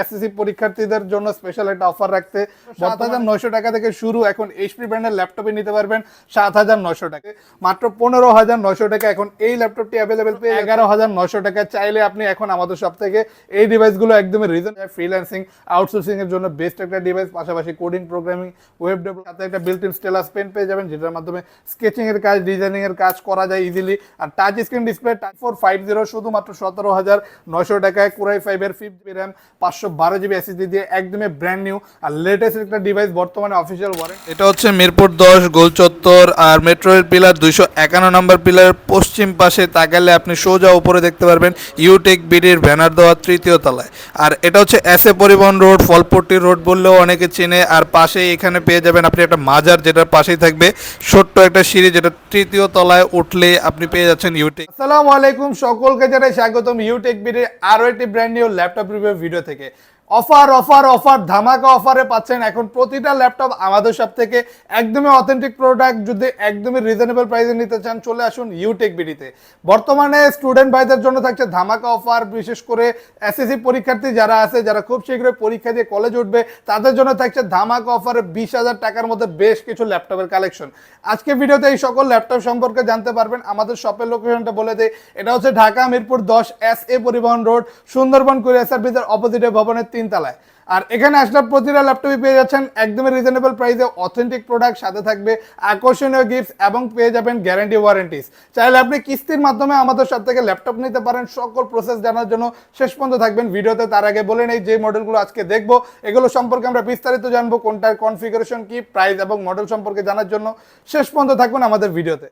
SSC পরীক্ষার্থীদের জন্য special একটা অফার রাখতে। সাত হাজার। নয়শো টাকা থেকে শুরু এখন এইচপি ব্র্যান্ডের ল্যাপটপে নিতে পারবেন সাত হাজার নয়শো টাকা মাত্র পনেরো হাজার নয়শো টাকা এখন এই ল্যাপটপটি অ্যাভেলেবেল পেয়ে এগারো হাজার নয়শো টাকা চাইলে আপনি এখন আমাদের সব থেকে এই ডিভাইসগুলো একদমই রিজন ফ্রিল্যান্সিং আউটসোর্সিং এর জন্য বেস্ট একটা ডিভাইস পাশাপাশি কোডিং প্রোগ্রামিং ওয়েব ডেভেলপ সাথে একটা বিল্ট ইন স্টেলাস পেন পেয়ে যাবেন যেটার মাধ্যমে স্কেচিং এর কাজ ডিজাইনিং এর কাজ করা যায় ইজিলি আর touch screen display touch four five zero শুধুমাত্র সতেরো হাজার নয়শো টাকায় কোরাই ফাইভ এর ফিফ জিবি র্যাম পাঁচশো বারো জিবি এসএসডি দিয়ে একদমই ব্র্যান্ড নিউ আর লেটেস্ট একটা ডিভাইস বর্তমানে অফিসিয়াল ওয়ারেন্ট এটা হচ্ছে মিরপুর দশ গোল চত্বর আর মেট্রোর পিলার দুইশো একান্ন নম্বর পিলার। পশ্চিম পাশে তাকালে আপনি সোজা উপরে দেখতে পারবেন ইউটেক বিডির ব্যানার দেওয়া তৃতীয় তলায়। আর এটা হচ্ছে এস এ পরিবহন রোড ফলপট্টি রোড বললেও অনেকে চেনে। আর পাশে এখানে পেয়ে যাবেন আপনি একটা মাজার যেটার পাশেই থাকবে। ছোট্ট একটা সিঁড়ি যেটা তৃতীয় তলায় উঠলে আপনি পেয়ে যাচ্ছেন ইউটেক আসসালামু আলাইকুম সকলকে জানাই স্বাগতম। ইউটেক বিডির আরও একটি brand new laptop review video থেকে। que অফার অফার অফার, ধামাকা অফারে পাচ্ছেন এখন প্রতিটা ল্যাপটপ আমাদের সব থেকে। একদমই অথেন্টিক প্রোডাক্ট যদি একদমই রিজনেবল প্রাইসে নিতে চান, চলে আসুন ইউটেক বিডিতে বর্তমানে স্টুডেন্ট ভাইদের জন্য থাকছে ধামাকা অফার, বিশেষ করে এসএসসি পরীক্ষার্থী যারা আছে, যারা খুব শীঘ্রই পরীক্ষা দিয়ে কলেজ উঠবে, তাদের জন্য থাকছে ধামাকা অফারে বিশ হাজার টাকার মধ্যে বেশ কিছু ল্যাপটপের কালেকশন আজকে ভিডিওতে এই সকল ল্যাপটপ সম্পর্কে জানতে পারবেন। আমাদের শপের লোকেশনটা বলে দেয় এটা হচ্ছে ঢাকা মিরপুর দশ এস এ পরিবহন রোড, সুন্দরবন কুরিয়ার সার্ভিসের অপোজিটে ভবনের তিন তলায় আর এখানে আসলে প্রতিটা ল্যাপটপই পেয়ে যাচ্ছেন একদমই রিজনেবল প্রাইসে অথেন্টিক প্রোডাক্ট সাথে থাকবে আকর্ষণীয় গিফটস এবং পেয়ে যাবেন গ্যারান্টি ওয়ারেন্টিস চাইলে আপনি কিস্তির মাধ্যমে আমাদের সব থেকে ল্যাপটপ নিতে পারেন, সকল প্রসেস জানার জন্য। শেষ পর্যন্ত থাকবেন ভিডিওতে, তার আগে বলে নেই যে মডেলগুলো আজকে দেখব। এগুলো সম্পর্কে আমরা বিস্তারিত জানব, কোনটার কনফিগারেশন কি প্রাইস এবং মডেল সম্পর্কে জানার জন্য। শেষ পর্যন্ত থাকবেন আমাদের ভিডিওতে।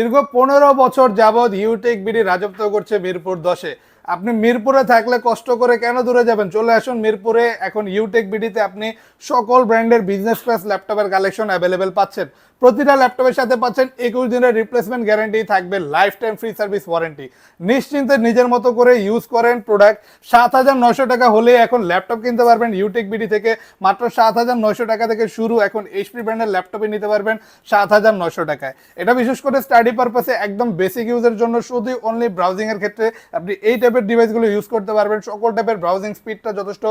দীর্ঘ পনেরো বছর যাবৎ ইউটেক বিডি রাজত্ব করছে মিরপুর দশে। আপনি মিরপুরে থাকলে কষ্ট করে কেন দূরে যাবেন? চলে আসুন মিরপুরে। এখন ইউটেক বিডিতে আপনি সকল ব্র্যান্ডের বিজনেস ক্লাস ল্যাপটপের কালেকশন অ্যাভেলেবেল পাচ্ছেন। প্রতিটা ল্যাপটপের সাথে পাচ্ছেন একুশ দিনের রিপ্লেসমেন্ট গ্যারান্টি থাকবে lifetime free service warranty নিশ্চিন্তে নিজের মতো করে ইউজ করেন প্রোডাক্ট সাত হাজার নয়শো টাকা হলে এখন ল্যাপটপ কিনতে পারবেন ইউটেক বিডি থেকে। মাত্র সাত হাজার নয়শো টাকা থেকে শুরু এখন এইচপি ব্র্যান্ডের ল্যাপটপে নিতে পারবেন সাত হাজার নয়শো টাকায়। এটা বিশেষ করে স্টাডি পারপাসে একদম বেসিক ইউজের জন্য শুধু অনলি ব্রাউজিং এর ক্ষেত্রে আপনি এই টাইপের ডিভাইসগুলো ইউজ করতে পারবেন। সকল টাইপের ব্রাউজিং স্পিডটা যথেষ্ট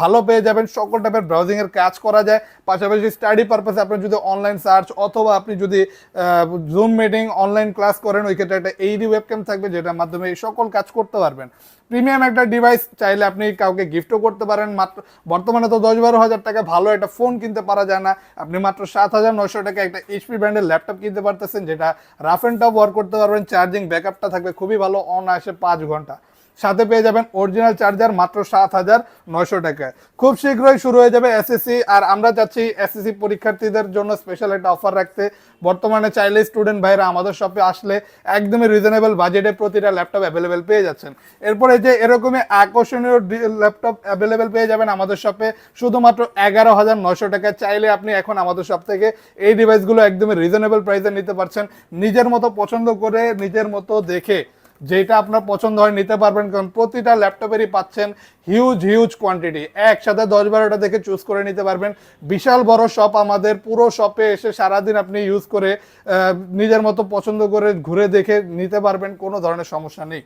ভালো পেয়ে যাবেন। সকল টাইপের ব্রাউজিং এর কাজ করা যায়। পাশাপাশি স্টাডি পারপাসে আপনি যদি অনলাইন সার্চ অথবা আপনি যদি জুম মিটিং অনলাইন ক্লাস করেন, ওই ক্ষেত্রে একটা এইডি ওয়েবক্যাম থাকবে যেটার মাধ্যমে এই সকল কাজ করতে পারবেন। প্রিমিয়াম একটা ডিভাইস চাইলে আপনি কাউকে গিফটও করতে পারেন। মাত্র, বর্তমানে তো দশ বারো হাজার টাকা ভালো একটা ফোন কিনতে পারা যায় না। আপনি মাত্র সাত হাজার নশো টাকা একটা এইচপি ব্র্যান্ডের ল্যাপটপ কিনতে পারতেছেন, যেটা রাফ অ্যান্ড টাফ ওয়ার্ক করতে পারবেন। চার্জিং ব্যাকআপটা থাকবে, খুবই ভালো অন আসে পাঁচ ঘণ্টা। সাথে পেয়ে যাবেন অরিজিনাল চার্জার মাত্র সাত হাজার নয়শো টাকায়। খুব শীঘ্রই শুরু হয়ে যাবে এসএসসি আর আমরা চাচ্ছি এসএসসি পরীক্ষার্থীদের জন্য স্পেশাল একটা অফার রাখতে। বর্তমানে চাইলে স্টুডেন্ট ভাইরা আমাদের শপে আসলে একদমই রিজনেবল বাজেটে প্রতিটা ল্যাপটপ অ্যাভেলেবেল পেয়ে যাচ্ছেন। এরপরে যে এরকমই আকর্ষণীয় ল্যাপটপ অ্যাভেলেবেল পেয়ে যাবেন আমাদের শপে শুধুমাত্র এগারো হাজার নয়শো টাকায়। চাইলে আপনি এখন আমাদের শপ থেকে এই ডিভাইসগুলো একদমই রিজনেবল প্রাইসে নিতে পারছেন। নিজের মতো পছন্দ করে, নিজের মতো দেখে যেটা আপনার পছন্দ হয়, নিতে পারবেন। কারণ প্রতিটা ল্যাপটপেরই পাচ্ছেন হিউজ হিউজ কোয়ান্টিটি একসাথে দশ বারোটা দেখে চুজ করে নিতে পারবেন। বিশাল বড় শপ আমাদের পুরো শপে এসে সারাদিন আপনি ইউজ করে নিজের মতো পছন্দ করে ঘুরে দেখে নিতে পারবেন। কোনো ধরনের সমস্যা নেই।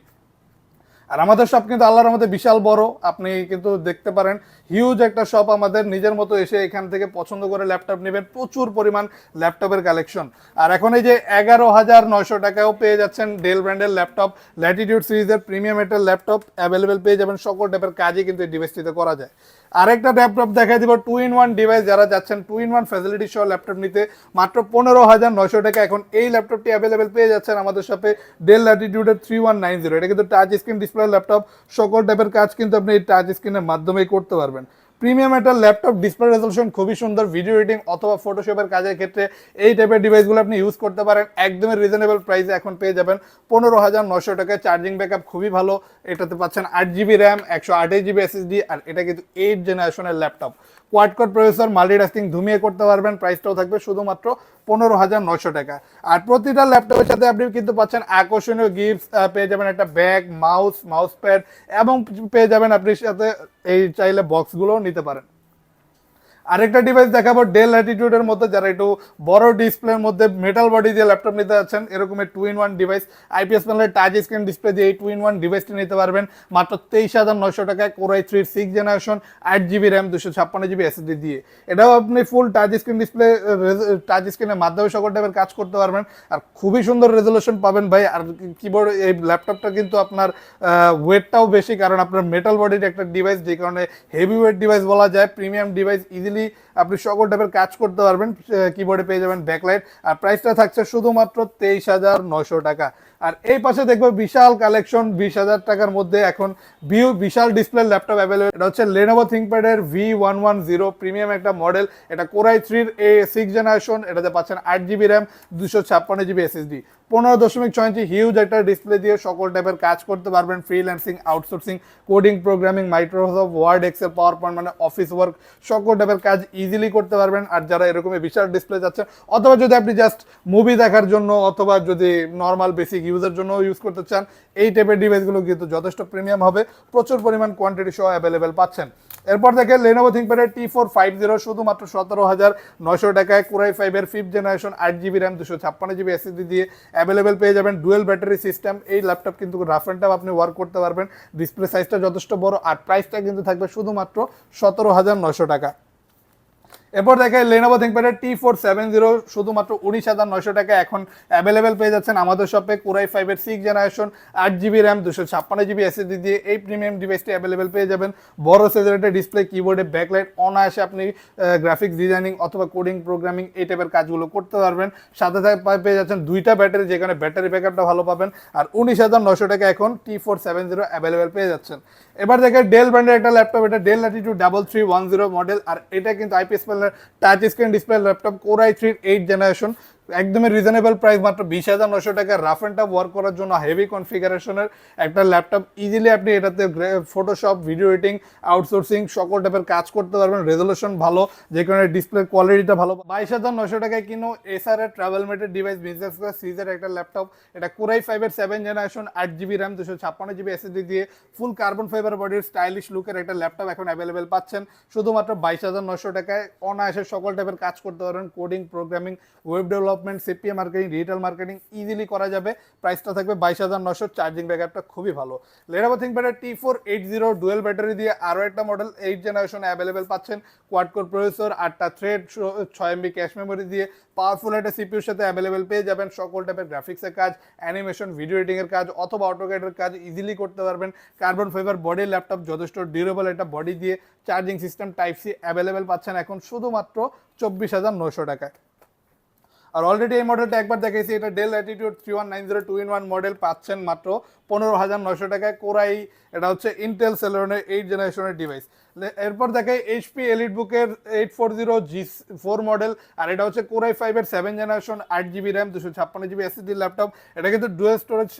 আর আমাদের শপ কিন্তু আল্লাহর মধ্যে বিশাল বড়। আপনি কিন্তু দেখতে পারেন হিউজ একটা শপ আমাদের নিজের মতো এসে এখান থেকে পছন্দ করে ল্যাপটপ নেবেন, প্রচুর পরিমাণ ল্যাপটপের কালেকশন আর এখন এই যে এগারো হাজার নয়শো টাকাও পেয়ে যাচ্ছেন ডেল ব্র্যান্ডের ল্যাপটপ ল্যাটিটিউড সিরিজের প্রিমিয়াম এটার ল্যাপটপ অ্যাভেলেবেল পেয়ে যাবেন, সকল টাইপের কাজই কিন্তু এই ডিভাইসটিতে করা যায়। আরেকটা ল্যাপটপ দেখাই দিব টু ইন ওয়ান ডিভাইস যারা যাচ্ছেন টু ইন ওয়ান ফ্যাসিলিটি সহ ল্যাপটপ নিতে, মাত্র পনেরো হাজার নয়শো টাকা এখন এই ল্যাপটপটি অ্যাভেলেবেল পেয়ে যাচ্ছেন আমাদের শপে ডেল ল্যাটিটিউডের থ্রি ওয়ান নাইন জিরো এটা কিন্তু টাচ স্ক্রিন ডিসপ্লে ল্যাপটপ সকল টাইপের কাজ কিন্তু আপনি এই টাচ স্ক্রিনের মাধ্যমেই করতে পারবেন। প্রিমিয়াম একটা ল্যাপটপ ডিসপ্লে রেজলিউশন খুবই সুন্দর ভিডিও এডিটিং অথবা ফটোশপের কাজের ক্ষেত্রে এই টাইপের ডিভাইসগুলো আপনি ইউজ করতে পারেন। একদমই রিজনেবল প্রাইসে এখন পেয়ে যাবেন। পনেরো হাজার নশো টাকায় চার্জিং ব্যাকআপ খুবই ভালো। এটাতে পাচ্ছেন আট জিবি র্যাম একশো আঠাশ জিবি এসএসডি আর এটা কিন্তু এইট জেনারেশনের laptop. Quad core processor multitasking ধুমিয়ে করতে পারবেন। প্রাইসটাও থাকবে শুধুমাত্র পনেরো হাজার নশো টাকা। আর প্রতিটা ল্যাপটপের সাথে আপনি কিন্তু পাচ্ছেন আকর্ষণীয় গিফটস পেয়ে যাবেন একটা ব্যাগ মাউস মাউস প্যাড এবং পেয়ে যাবেন আপনি সাথে এই চাইলে বক্সগুলোও নিতে পারেন। আরেকটা ডিভাইস দেখাবো ডেল অ্যাটিটিউডের মধ্যে যারা একটু বড় ডিসপ্লের মধ্যে মেটাল বডি দিয়ে ল্যাপটপ নিতে যাচ্ছেন এরকমের two in one device IPS প্যানেলের টাচ স্ক্রিন ডিসপ্লে দিয়ে এই টু ইন ওয়ান ডিভাইসটি নিতে পারবেন। মাত্র তেইশ হাজার নশো টাকায় core i three six generation আট জিবি র্যাম দুশো ছাপ্পান্ন জিবি এসএসডি দিয়ে। এটাও আপনি full touch screen display touch স্ক্রিনের মাধ্যমে সকল টাইপের কাজ করতে পারবেন। আর খুবই সুন্দর রেজলিউশন পাবেন ভাই। আর কিবোর্ড এই ল্যাপটপটা কিন্তু আপনার ওয়েটটাও বেশি, কারণ আপনার মেটাল বডির একটা ডিভাইস যে কারণে হেভি ওয়েট ডিভাইস বলা যায় প্রিমিয়াম ডিভাইস ইজিলি আপনি সকল টাইপের কাজ করতে পারবেন কিবোর্ডে পেয়ে যাবেন ব্যাকলাইট আর প্রাইসটা থাকছে শুধুমাত্র তেইশ হাজার নশো টাকা। আর এই পাশে দেখব বিশাল কালেকশন বিশ হাজার টাকার মধ্যে এখন ভিউ বিশাল ডিসপ্লে ল্যাপটপ অ্যাভেলেবল এটা হচ্ছে Lenovo থিঙ্কপ্যাডের V one one zero premium একটা মডেল এটা কোরাই থ্রির এ সিক্স জেনারেশন এটাতে পাচ্ছেন আট জিবি র্যাম দুশো ছাপ্পান্ন জিবি এসএসডি পনেরো দশমিক ছয় ইঞ্চি হিউজ একটা ডিসপ্লে দিয়ে সকল টাইপের কাজ করতে পারবেন। Freelancing outsourcing coding programming Microsoft Word Excel power point মানে অফিস ওয়ার্ক সকল টাইপের কাজ ইজিলি করতে পারবেন। আর যারা এরকমই বিশাল ডিসপ্লে যাচ্ছে অথবা যদি আপনি জাস্ট মুভি দেখার জন্য, অথবা যদি নর্মাল বেসিক ইউজের জন্য ইউজ করতে চান, এই টাইপের ডিভাইসগুলো কিন্তু যথেষ্ট প্রিমিয়াম হবে, প্রচুর পরিমাণ কোয়ান্টিটি সহ অ্যাভেলেবেল পাচ্ছেন। এরপর দেখে লেনোভো থিঙ্কপ্যাডের টি ফোর ফাইভ জিরো শুধুমাত্র সতেরো হাজার নশো টাকায় কোরাই ফাইভের ফিফথ জেনারেশন আট জিবি র্যাম দুশো ছাপ্পান্ন জিবি এসএসডি দিয়ে অ্যাভেলেবেল পেয়ে যাবেন ডুয়েল ব্যাটারি সিস্টেম এই ল্যাপটপ কিন্তু রাফ অ্যান্ড টাফ আপনি ওয়ার্ক করতে পারবেন। ডিসপ্লে সাইজটা যথেষ্ট বড়, আর প্রাইসটা কিন্তু থাকবে শুধুমাত্র সতেরো হাজার নশো টাকা। এরপর দেখে লেনোভো থিঙ্কপ্যাডের টি ফোর সেভেন জিরো শুধুমাত্র উনিশ হাজার নয়শো টাকা এখন অ্যাভেলেবেল পেয়ে যাচ্ছেন আমাদের শপে কোরাই ফাইভের সিক্স জেনারেশন আট জিবি র্যাম দুশো ছাপ্পান্ন জিবি এসএসডি দিয়ে এই প্রিমিয়াম ডিভাইসটি অ্যাভেলেবেল পেয়ে যাবেন। বড় সাইজের একটা ডিসপ্লে কিবোর্ডে ব্যাকলাইট অনায়াসে আপনি গ্রাফিক্স ডিজাইনিং অথবা কোডিং প্রোগ্রামিং এই টাইপের কাজগুলো করতে পারবেন। সাথে সাথে পেয়ে যাচ্ছেন দুইটা ব্যাটারি যেখানে ব্যাটারি ব্যাকআপটা ভালো পাবেন। আর উনিশ হাজার নয়শো টাকা এখন T four seven zero available পেয়ে যাচ্ছেন। এবার দেখে ডেল ব্র্যান্ডের একটা ল্যাপটপ এটা Dell Latitude double three one zero model আর এটা কিন্তু IPS touch screen display laptop core I থ্রির এইট জেনারেশন একদমই রিজনেবল প্রাইস মাত্র বিশ হাজার নশো টাকা। রাফ অ্যান্ড টাফ ওয়ার্ক করার জন্য হেভি কনফিগারেশনের একটা ল্যাপটপ ইজিলি আপনি এটাতে ফটোশপ ভিডিও এডিটিং আউটসোর্সিং সকল টাইপের কাজ করতে পারবেন। রেজলিউশন ভালো, যে কারণে ডিসপ্লে কোয়ালিটিটা ভালো। বাইশ হাজার নশো টাকায় কিনো এসআর এর ট্রাভেল মেটের ডিভাইস বিজনেস ক্লাস সিজের একটা ল্যাপটপ এটা কোরাই ফাইভের সেভেন জেনারেশন আট জিবি র্যাম দুশো ছাপ্পান্ন জিবি এসএসডি দিয়ে ফুল কার্বন ফাইবার বডির স্টাইলিশ লুকের একটা ল্যাপটপ এখন অ্যাভেলেবেল পাচ্ছেন। শুধুমাত্র বাইশ হাজার নশো টাকায় অনায়াসে সকল টাইপের কাজ করতে পারবেন। Coding programming web development CPA marketing digital marketing easily করা যাবে। প্রাইসটা থাকবে বাইশ হাজার নশো চার্জিং ব্যাকআপটা খুবই ভালো। Lenovo থিঙ্কপ্যাডের T four eight zero dual battery দিয়ে আরও একটা মডেল এইট জেনারেশন অ্যাভেলেবেল পাচ্ছেন। কোয়াড কোর প্রসেসর আটটা থ্রেড ছয় এমবি ক্যাশ মেমোরি দিয়ে পাওয়ারফুল একটা সিপিউর সাথে অ্যাভেলেবেল পেয়ে যাবেন। সকল টাইপের গ্রাফিক্সের কাজ অ্যানিমেশন ভিডিও এডিটিংয়ের কাজ, অথবা অটোকেটের কাজ ইজিলি করতে পারবেন। কার্বন ফাইবার বডি ল্যাপটপ যথেষ্ট ডিউরেবল একটা বডি দিয়ে charging system type C available পাচ্ছেন এখন শুধুমাত্র চব্বিশ হাজার নশো টাকায়। আর অলরেডি এই মডেলটা একবার দেখেছি এটা Dell attitude three one nine zero two in one model পাচ্ছেন মাত্র পনেরো হাজার নশো টাকায়। কোরাই এটা হচ্ছে ইন্টেল সেলেরনের এইট জেনারেশনের ডিভাইস এরপর দেখাই এইচপি এলিট বুকের eight four zero G four model আর এটা হচ্ছে কোরাই ফাইভের সেভেন জেনারেশন আট জিবি র্যাম দুশো ছাপ্পান্ন জিবি এসএসডি ল্যাপটপ এটা কিন্তু ডুয়েল স্টোরেজ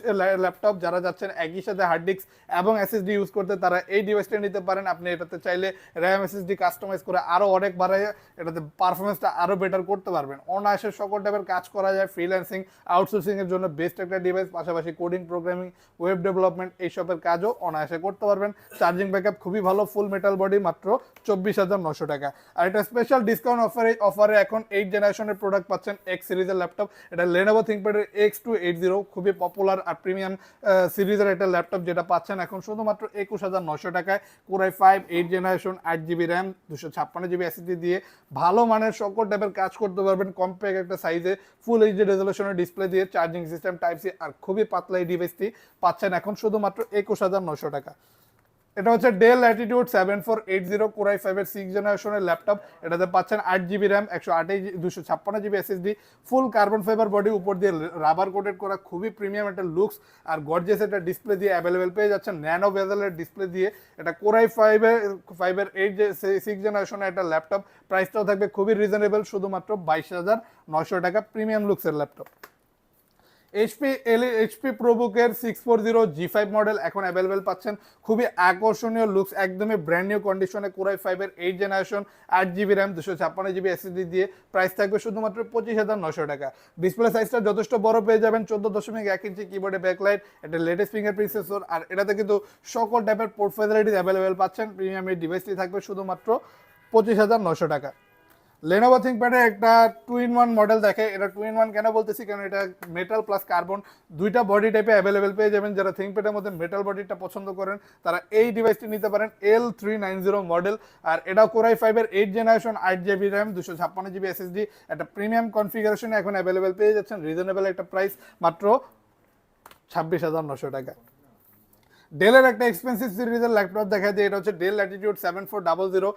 ল্যাপটপ যারা যাচ্ছেন একই সাথে হার্ড ডিস্ক এবং এসএসডি ইউজ করতে, তারা এই ডিভাইসটা নিতে পারেন। আপনি এটাতে চাইলে র্যাম এসএসডি কাস্টমাইজ করে আরও অনেক বাড়ায় এটাতে পারফরমেন্সটা আরও বেটার করতে পারবেন। অনায়াসে সকল টাইপের কাজ করা যায় ফ্রিল্যান্সিং আউটসোর্সিংয়ের জন্য বেস্ট একটা ডিভাইস পাশাপাশি কোডিং প্রোগ্রামিং ওয়েব ডেভেলপমেন্ট এইসবের কাজও অনায়াসে করতে পারবেন চার্জিং ব্যাকআপ খুবই ভালো ফুল মেটাল বডি মাত্র চব্বিশ হাজার নশো টাকা। আর এটা স্পেশাল ডিসকাউন্ট অফারে অফারে এখন এইট জেনারেশনের প্রোডাক্ট পাচ্ছেন এক্স সিরিজের ল্যাপটপ এটা লেনোভো থিঙ্কপ্যাডের এক্স টু এইট জিরো খুবই পপুলার আর প্রিমিয়াম সিরিজের একটা ল্যাপটপ যেটা পাচ্ছেন এখন শুধুমাত্র একুশ হাজার নশো টাকায়। Core i five eight generation আট জিবি র্যাম দুশো ছাপ্পান্ন জিবি এসিডি দিয়ে ভালো মানের সকল টাইপের কাজ করতে পারবেন কম্প্যাক্ট একটা সাইজে ফুল এইচডি রেজলিউশনের ডিসপ্লে দিয়ে চার্জিং সিস্টেম টাইপ সি আর খুবই পাতলা এই ডিভাইসটি পাচ্ছেন এখন শুধুমাত্র একুশ হাজার নশো টাকা। এটা হচ্ছে Dell attitude seven four eight zero core i ফাইভের সিক্স জেনারেশনের ল্যাপটপ এটাতে পাচ্ছেন আট জিবি র্যাম একশো আঠাশ দুশো ছাপ্পান্ন GB SSD full carbon fibre body উপর দিয়ে রাবার কোটেড করা, খুবই প্রিমিয়াম একটা লুকস আর গর্জিয়াস একটা ডিসপ্লে দিয়ে অ্যাভেলেবেল পেয়ে যাচ্ছেন ন্যানো বেজেলের ডিসপ্লে দিয়ে। এটা কোরাই ফাইভের ফাইভের এইট সিক্স জেনারেশনের একটা ল্যাপটপ প্রাইসটাও থাকবে খুবই রিজনেবল শুধুমাত্র বাইশ হাজার নশো টাকা প্রিমিয়াম লুকসের laptop HP L HP প্রোবুকের six four zero G five model এখন অ্যাভেলেবেল পাচ্ছেন। খুবই আকর্ষণীয় লুকস একদমই ব্র্যান্ড নিউ কন্ডিশনে কোরাই ফাইভের এইট জেনারেশন আট জিবি র্যাম দুশো ছাপ্পান্ন জিবি এসএসডি দিয়ে প্রাইস থাকবে শুধুমাত্র পঁচিশ হাজার নশো টাকা। ডিসপ্লে সাইজটা যথেষ্ট বড় পেয়ে যাবেন, চোদ্দ দশমিক এক ইঞ্চি কিবোর্ডে ব্যাকলাইট এটা লেটেস্ট ফিঙ্গারপ্রিন্ট সেন্সর আর এটাতে কিন্তু সকল টাইপের পোর্ট ফ্যাসিলিটিস অ্যাভেলেবেল পাচ্ছেন। প্রিমিয়াম এই ডিভাইসটি থাকবে শুধুমাত্র পঁচিশ হাজার নশো টাকা। লেনোভো থিঙ্কপ্যাডের একটা টু ইন ওয়ান মডেল দেখে। এটা টু ইন ওয়ান কেন বলতেছি? কারণ এটা মেটাল প্লাস কার্বন দুইটা বডি টাইপে অ্যাভেলেবেল পেয়ে যাবেন। যারা থিঙ্কপ্যাডের মধ্যে মেটাল বডিটা পছন্দ করেন, তারা এই ডিভাইসটি নিতে পারেন L three nine zero model আর এটাও কোরাই ফাইভের এইট জেনারেশন আট জিবি র্যাম দুশো ছাপ্পান্ন জিবি এসএসডি একটা প্রিমিয়াম কনফিগারেশনে এখন অ্যাভেলেবেল পেয়ে যাচ্ছেন। রিজনেবল একটা প্রাইস মাত্র ছাব্বিশ হাজার নশো টাকা। ডেলের একটা এক্সপেন্সিভ সিরিজের ল্যাপটপ দেখা যায় এটা হচ্ছে Dell Latitude seven four double zero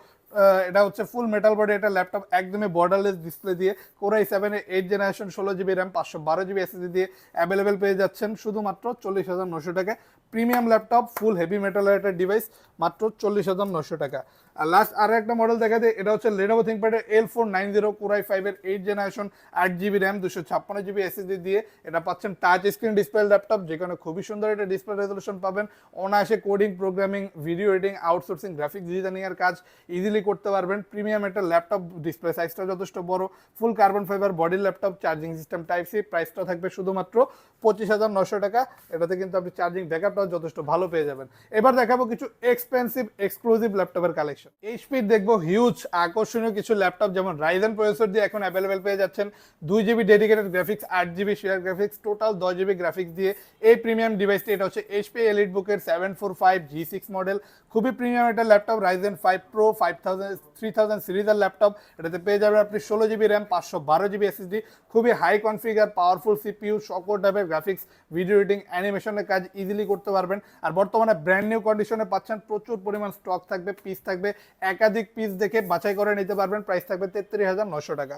এটা হচ্ছে ফুল মেটাল বডি এটা ল্যাপটপ একদমই বর্ডারলেস ডিসপ্লে দিয়ে core i seven eight generation ষোলো জিবি র্যাম পাঁচশো বারো জিবি এসএসডি দিয়ে অ্যাভেলেবেল পেয়ে যাচ্ছেন, শুধুমাত্র চল্লিশ হাজার নশো টাকা প্রিমিয়াম ল্যাপটপ ফুল হেভি মেটালের একটা ডিভাইস মাত্র চল্লিশ হাজার নশো টাকা। আর লাস্ট আর একটা মডেল দেখা যায় এটা হচ্ছে Lenovo থিঙ্কপ্যাডের L four nine zero core i ফাইভের এইট জেনারেশন আট জিবি র্যাম দুশো ছাপ্পান্ন জিবি এসএসডি দিয়ে এটা পাচ্ছেন টাচ স্ক্রিন ডিসপ্লে ল্যাপটপ যেখানে খুবই সুন্দর একটা ডিসপ্লে রেজলিউশন পাবেন। অনায়াসে coding programming video editing outsourcing graphics ডিজাইনিংয়ের কাজ ইজিলি করতে পারবেন। প্রিমিয়াম একটা ল্যাপটপ ডিসপ্লে সাইজটা যথেষ্ট বড় full carbon fibre body laptop charging system type C প্রাইসটা থাকবে শুধুমাত্র পঁচিশ হাজার নশো টাকা। এটাতে কিন্তু আপনি চার্জিং ব্যাকআপটাও যথেষ্ট ভালো পেয়ে যাবেন। এবার দেখাবো কিছু এক্সপেন্সিভ এক্সক্লুসিভ ল্যাপটপের কালেকশন এইচপির দেখব হিউজ আকর্ষণীয় কিছু ল্যাপটপ যেমন রাইজেন প্রসেসর দিয়ে এখন অ্যাভেলেবেল পেয়ে যাচ্ছেন। দুই জিবি ডেডিকেটেড গ্রাফিক্স আট জিবি শেয়ার গ্রাফিক্স টোটাল দশ জিবি গ্রাফিক্স দিয়ে। এই প্রিমিয়াম ডিভাইসটি এটা হচ্ছে এইচপি এলিট বুকের seven four five G six model খুবই প্রিমিয়াম একটা laptop Ryzen five pro five thousand three thousand সিরিজের ল্যাপটপ এটাতে পেয়ে যাবেন আপনি ষোলো জিবি র্যাম পাঁচশো বারো জিবি এসএসডি খুবই হাই কনফিগার পাওয়ারফুল সিপিইউ সকল টাইপের গ্রাফিক্স ভিডিও এডিটিং অ্যানিমেশনের কাজ ইজিলি করতে পারবেন। আর বর্তমানে ব্র্যান্ড নিউ কন্ডিশনে পাচ্ছেন প্রচুর পরিমাণ স্টক থাকবে পিস থাকবে। একাধিক পিস দেখে বাছাই করে নিতে পারবেন। প্রাইস থাকবে তেত্রিশ হাজার নশো টাকা।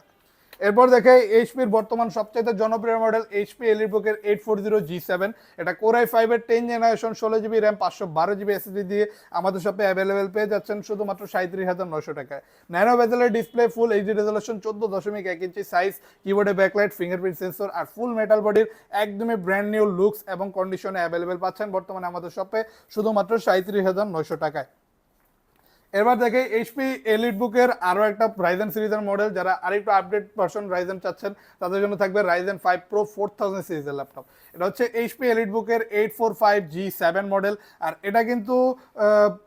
এরপর দেখে এইচপির বর্তমান সবচাইতে জনপ্রিয় model HP এলিটবুকের eight four zero G seven এটা কোরাই ফাইভের টেন জেনারেশন ষোলো জিবি র্যাম পাঁচশো বারো জিবি এসএসডি দিয়ে আমাদের শপে অ্যাভেলেবেল পেয়ে যাচ্ছেন শুধুমাত্র সাঁত্রিশ হাজার নশো টাকায়। ন্যানো বেজেলের ডিসপ্লে ফুল এইচডি রেজলেশন চোদ্দ দশমিক এক ইঞ্চি সাইজ কিবোর্ডে ব্যাকলাইট ফিঙ্গারপ্রিন্ট সেন্সর আর ফুল মেটাল বডির একদমই ব্র্যান্ড নিউ লুকস এবং কন্ডিশনে অ্যাভেলেবেল পাচ্ছেন বর্তমানে আমাদের শপে শুধুমাত্র সাঁত্রিশ হাজার নশো টাকায়। এবার দেখে এইচপি এলিট বুকের আরও একটা রাইজেন সিরিজের মডেল যারা আরেকটু আপডেট ভার্সন রাইজেন চাচ্ছেন, তাদের জন্য থাকবে Ryzen five pro four thousand সিরিজের ল্যাপটপ এটা হচ্ছে এইচপি এলিট বুকের eight four five G seven model আর এটা কিন্তু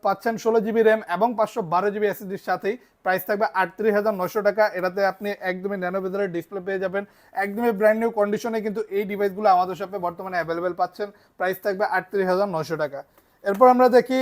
পাচ্ছেন ষোলো জিবি র্যাম এবং পাঁচশো বারো জিবি এসএসডির সাথেই। প্রাইস থাকবে আটত্রিশ হাজার নশো টাকা। এটাতে আপনি একদমই ন্যানো বেজারের ডিসপ্লে পেয়ে যাবেন। একদমই ব্র্যান্ড নিউ কন্ডিশনে কিন্তু এই ডিভাইসগুলো আমাদের শপে বর্তমানে অ্যাভেলেবেল পাচ্ছেন। প্রাইস থাকবে আটত্রিশ হাজার নশো টাকা। এরপর আমরা দেখি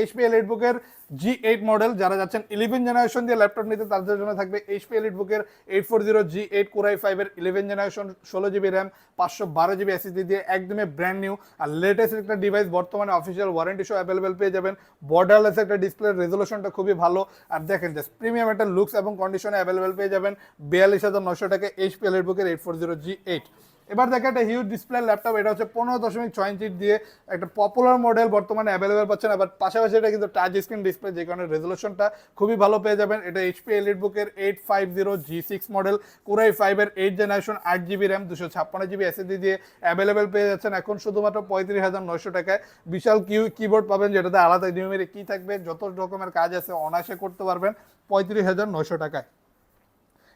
এইচপি এলিট বুকের জি এইট মডেল যারা যাচ্ছেন ইলেভেন জেনারেশন দিয়ে ল্যাপটপ নিতে, তাদের জন্য থাকবে এইচপি এলিট বুকের eight four zero G eight core i ফাইভের ইলেভেন জেনারেশন ষোলো জিবি র্যাম পাঁচশো বারো জিবি এসএসডি দিয়ে একদমই ব্র্যান্ড নিউ আর লেটেস্ট একটা ডিভাইস বর্তমানে অফিসিয়াল ওয়ারেন্টি সহ অ্যাভেলেবেল পেয়ে যাবেন। বর্ডারলেস একটা ডিসপ্লে রেজলিউশনটা খুবই ভালো। আর দেখেন জাস্ট প্রিমিয়াম একটা লুকস এবং কন্ডিশনে অ্যাভেলেবেল পেয়ে যাবেন। বিয়াল্লিশ হাজার নশো টাকা এইচপি এলিট বুকের eight four zero G eight এবার দেখে একটা হিউজ ডিসপ্লে ল্যাপটপ এটা হচ্ছে পনেরো দশমিক ছয় ইঞ্চি দিয়ে একটা পপুলার মডেল বর্তমানে অ্যাভেলেবেল পাচ্ছেন। আবার পাশাপাশি এটা কিন্তু টাচ স্ক্রিন ডিসপ্লে যে কারণে রেজলিউশনটা খুবই ভালো পেয়ে যাবেন। এটা এইচপি এলিট বুকের eight five zero G six model core i ফাইভের এইট জেনারেশন আট জিবি র্যাম দুশো ছাপ্পান্ন জিবি এসএসডি দিয়ে অ্যাভেলেবেল পেয়ে যাচ্ছেন। এখন শুধুমাত্র পঁয়ত্রিশ হাজার নয়শো টাকায় বিশাল কিউ কিবোর্ড পাবেন, যেটাতে আলাদা নিয়মের কি থাকবে। যত রকমের কাজ আছে, অনায়াসে করতে পারবেন পঁয়ত্রিশ হাজার নয়শো টাকায়।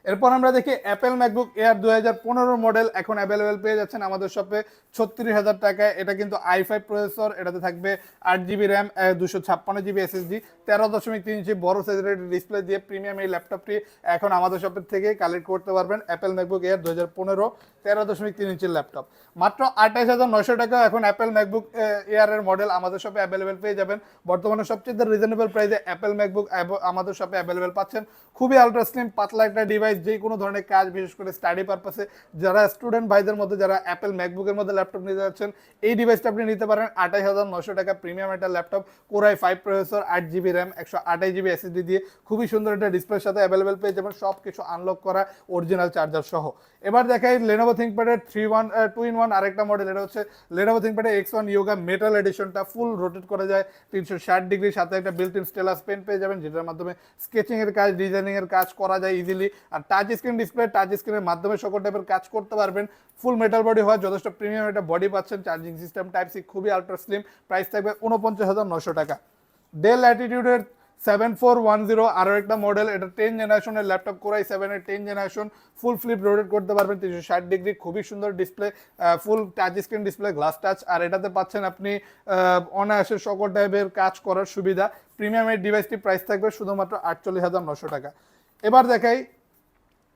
এরপর আমরা দেখি অ্যাপেল ম্যাকবুক এয়ার দু হাজার পনেরো মডেল এখন অ্যাভেলেবেল পেয়ে যাচ্ছেন আমাদের শপে ছত্রিশ হাজার টাকায়। এটা কিন্তু আই ফাইভ প্রসেসর এটাতে থাকবে আট জিবি র্যাম দুশো ছাপ্পান্ন জিবি এসএসডি তেরো দশমিক তিন ইঞ্চি বড় সাইজের ডিসপ্লে দিয়ে প্রিমিয়াম এই ল্যাপটপটি এখন আমাদের শপের থেকে কালেক্ট করতে পারবেন অ্যাপেল ম্যাকবুক এয়ার দু হাজার পনেরো, তেরো দশমিক তিন ইঞ্চির ল্যাপটপ মাত্র আঠাইশ হাজার নশো টাকা এখন অ্যাপেল ম্যাকবুক এয়ারের মডেল আমাদের শপে অ্যাভেলেবেল পেয়ে যাবেন। বর্তমানে সবচেয়ে রিজনেবল প্রাইসে অ্যাপেল ম্যাকবুক আমাদের শপে অ্যাভেলেবেল পাচ্ছেন। খুবই আলট্রা স্লিম পাতলা একটা ডিভাইস ডিভাইস যে কোনো ধরনের কাজ, বিশেষ করে স্টাডি পারপাসে যারা স্টুডেন্ট ভাইদের মধ্যে, যারা অ্যাপেল ম্যাকবুকের মধ্যে ল্যাপটপ নিতে যাচ্ছেন, এই ডিভাইসটা আপনি নিতে পারেন আঠাশ হাজার নশো টাকা প্রিমিয়াম একটা laptop core i five processor আট জিবি র্যাম একশো আঠাশ জিবি এসএসডি দিয়ে। খুবই সুন্দর একটা ডিসপ্লের সাথে অ্যাভেলেবেল পেয়ে যাবেন সব কিছু আনলক করা অরিজিনাল চার্জার সহ। এবার দেখাই Lenovo থিঙ্কপ্যাডের three one two in one আরেকটা মডেল এটা হচ্ছে লেনোভো থিঙ্কপ্যাডের এক্স ওয়ান ইয়োগা মেটাল এডিশনটা ফুল রোটেট করা যায়, তিনশো ষাট ডিগ্রি সাথে একটা বিল্ট ইন স্টেলাস পেন পেয়ে যাবেন, যেটার মাধ্যমে স্কেচিং এর কাজ ডিজাইনিংয়ের কাজ করা যায় ইজিলি আর টাচ স্ক্রিন ডিসপ্লে টাচ স্ক্রিনের মাধ্যমে সকল টাইপের কাজ করতে পারবেন। ফুল মেটাল বডি হয় যথেষ্ট প্রিমিয়াম একটা বডি পাচ্ছেন চার্জিং সিস্টেম টাইপ সি খুবই আল্ট্রা স্লিম প্রাইস থাকবে উনপঞ্চাশ হাজার নশো টাকা। ডেল অ্যাটিটিউডের সেভেন ফোর ওয়ান জিরো আরও একটা মডেল এটা টেন জেনারেশনের ল্যাপটপ কোরাই সেভেনের ten generation full flip rotate করতে পারবেন, তিনশো ষাট ডিগ্রি, খুবই সুন্দর display full touch screen display glass touch আর এটাতে পাচ্ছেন আপনি অনায়াসে সকল টাইপের কাজ করার সুবিধা। প্রিমিয়ামের ডিভাইসটি প্রাইস থাকবে শুধুমাত্র আটচল্লিশ হাজার নশো টাকা। এবার দেখাই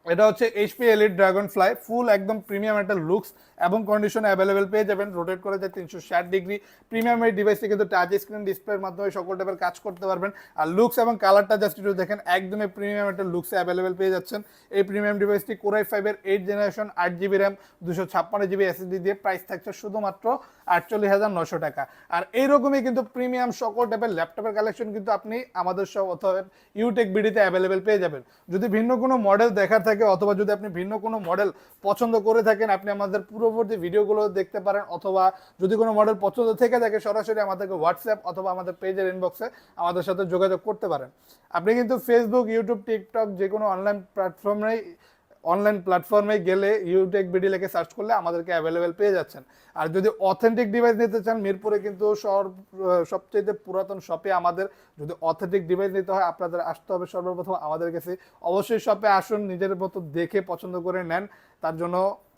এটা হচ্ছে HP elite Dragonfly full একদম প্রিমিয়াম একটা লুকস এবং কন্ডিশন অ্যাভেলেবেল পেয়ে যাবেন। রোটেট করে যায় তিনশো ষাট ডিগ্রি প্রিমিয়াম এই ডিভাইসটি কিন্তু টাচ স্ক্রিন ডিসপ্লের মাধ্যমে সকল টাইপের কাজ করতে পারবেন। আর লুকস এবং কালারটা জাস্ট একটু দেখেন, একদমই প্রিমিয়াম একটা লুকসে অ্যাভেলেবেল পেয়ে যাচ্ছেন। এই প্রিমিয়াম ডিভাইসটি কোরাই ফাইভের এইট জেনারেশন আট জিবি র্যাম দুশো ছাপ্পান্ন জিবি এসএসডি দিয়ে প্রাইস থাকছে শুধুমাত্র আটচল্লিশ হাজার নশো টাকা। আর এইরকমই কিন্তু প্রিমিয়াম সকল টাইপের ল্যাপটপের কালেকশন কিন্তু আপনি আমাদের সব অথবা ইউটেক বিডিতে অ্যাভেলেবেল পেয়ে যাবেন। যদি ভিন্ন কোনো মডেল দেখার থাকে অথবা যদি আপনি ভিন্ন কোনো মডেল পছন্দ করে থাকেন, আপনি আমাদের পূর্ববর্তী ভিডিওগুলো দেখতে পারেন অথবা যদি কোনো মডেল পছন্দ থেকে থাকে সরাসরি আমাদেরকে হোয়াটসঅ্যাপ অথবা আমাদের পেজের ইনবক্সে আমাদের সাথে যোগাযোগ করতে পারেন। আপনি কিন্তু ফেসবুক ইউটিউব টিকটক যে কোনো অনলাইন প্ল্যাটফর্মেই অনলাইন প্ল্যাটফর্মে গেলে ইউটেক বিডি লেখে সার্চ করলে আমাদেরকে অ্যাভেলেবেল পেয়ে যাচ্ছেন। আর যদি অথেন্টিক ডিভাইস নিতে চান, মিরপুরে কিন্তু সবচেয়ে পুরাতন শপে আমাদের যদি অথেন্টিক ডিভাইস নিতে হয়, আপনাদের আসতে হবে সর্বপ্রথম আমাদের কাছে। অবশ্যই শপে আসুন, নিজের মতো দেখে পছন্দ করে নেন। তার জন্য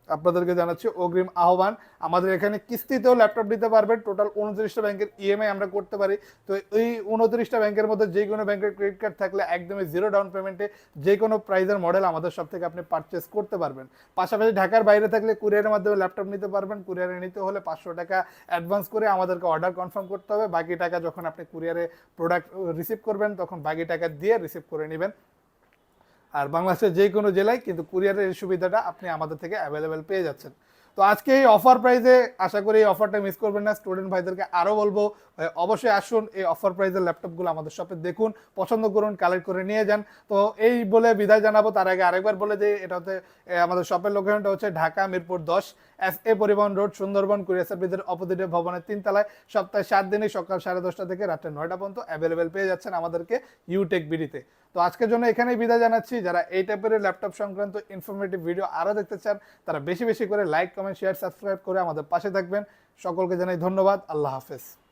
আপনাদেরকে জানাচ্ছি অগ্রিম আহ্বান। আমাদের এখানে কিস্তিতেও ল্যাপটপ নিতে পারবেন। টোটাল উনত্রিশটা ব্যাংকের ইএমআই আমরা করতে পারি। তো এই উনত্রিশটা ব্যাংকের মধ্যে যে কোনো ব্যাংকের ক্রেডিট কার্ড থাকলে একদমই জিরো ডাউন পেমেন্টে যে কোনো প্রাইজের মডেল আমাদের সব থেকে আপনি পারচেস করতে পারবেন। পাশাপাশি ঢাকার বাইরে থাকলে কুরিয়ারের মাধ্যমে ল্যাপটপ নিতে পারবেন। কুরিয়ারে নিতে হলে পাঁচশো টাকা অ্যাডভান্স করে আমাদেরকে অর্ডার কনফার্ম করতে হবে। বাকি টাকা যখন আপনি কুরিয়ারে প্রোডাক্ট রিসিভ করবেন, তখন বাকি টাকা দিয়ে রিসিভ করে নেবেন। আর বাংলাদেশের যে কোনো জেলায় কিন্তু কুরিয়ারের এই সুবিধাটা আপনি আমাদের থেকে অ্যাভেলেবেল পেয়ে যাচ্ছেন। তো আজকে এই অফার প্রাইজে আশা করি এই অফারটা মিস করবেন না। স্টুডেন্ট ভাইদেরকে আরও বলব অবশ্যই আসুন এই অফার প্রাইজের ল্যাপটপগুলো আমাদের শপে দেখুন, পছন্দ করুন কালেক্ট করে নিয়ে যান। তো এই বলে বিদায় জানাব। তার আগে আরেকবার বলে যে এটা হচ্ছে আমাদের শপের লোকেশনটা হচ্ছে ঢাকা মিরপুর দশ। এস এ পরিবহন রোড সুন্দরবন কুরিয়ার সার্ভিসের অপোজিটে ভবনের তিনতলায় সপ্তাহে সাত দিনে সকাল সাড়ে দশটা থেকে রাত্রে নয়টা পর্যন্ত অ্যাভেলেবেল পেয়ে যাচ্ছেন আমাদেরকে ইউটেক বিডিতে তো। আজকের জন্য এখানেই বিদায় জানাচ্ছি। যারা এই টাইপের ল্যাপটপ সংক্রান্ত ইনফরমেটিভ ভিডিও আরও দেখতে চান, তারা বেশি বেশি করে লাইক কমেন্ট শেয়ার সাবস্ক্রাইব করে আমাদের পাশে থাকবেন। সকলকে জানাই ধন্যবাদ। আল্লাহ হাফেজ।